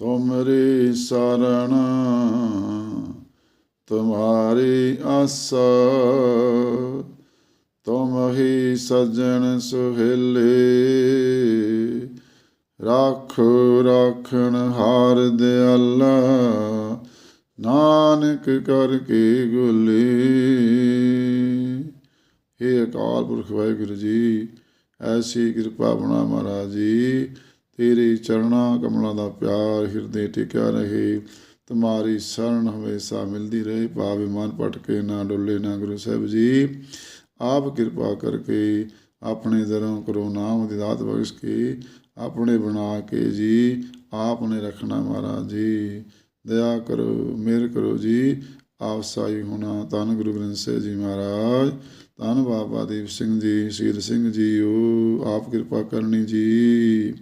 ਤੁਮਰੀ ਸਰਣ ਤੁਮਾਰੀ ਆਸਾ ਤੁਮ ਹੀ ਸਜਣ ਸੁਹੇਲੇ, ਰੱਖ, ਰਾਖਣ ਹਾਰ ਦਿਆਲਾ, ਨਾਨਕ ਕਰਕੇ ਗੁਲੇ। हे ਅਕਾਲ ਪੁਰਖ ਵਾਹਿਗੁਰੂ ਜੀ, ਐਸੀ ਕਿਰਪਾ ਬਣਾ ਮਹਾਰਾਜ ਜੀ। ਤੇਰੇ ਚਰਣਾ ਕਮਲਾਂ ਦਾ ਪਿਆਰ ਹਿਰਦੇ ਟਿਕਿਆ ਰਹੇ। ਤੁਮਾਰੀ ਸ਼ਰਨ ਹਮੇਸ਼ਾ ਮਿਲਦੀ ਰਹੇ। ਭਾਵੇਂ ਮਨ ਭਟਕੇ ਨਾ ਡੁੱਲੇ ਨਾ ਗੁਰੂ ਸਾਹਿਬ ਜੀ। ਆਪ ਕਿਰਪਾ ਕਰਕੇ ਆਪਣੇ ਦਰੋਂ ਕਰੋ ਨਾਮ ਦੀ ਦਾਤ ਬਖਸ਼ ਕੇ ਆਪਣੇ ਬਣਾ ਕੇ ਜੀ। ਆਪ ਨੇ ਰੱਖਣਾ ਮਹਾਰਾਜ ਜੀ। ਦਇਆ ਕਰੋ, ਮਿਹਰ ਕਰੋ ਜੀ। ਆਪ ਸਾਈ ਹੋਣਾ ਧੰਨ ਗੁਰੂ ਗ੍ਰੰਥ ਸਾਹਿਬ ਜੀ ਮਹਾਰਾਜ। ਧੰਨ ਬਾਬਾ ਦੀਪ ਸਿੰਘ ਜੀ, ਸ਼ਹੀਦ ਸਿੰਘ ਜੀ ਉਹ ਆਪ ਕਿਰਪਾ ਕਰਨੀ ਜੀ।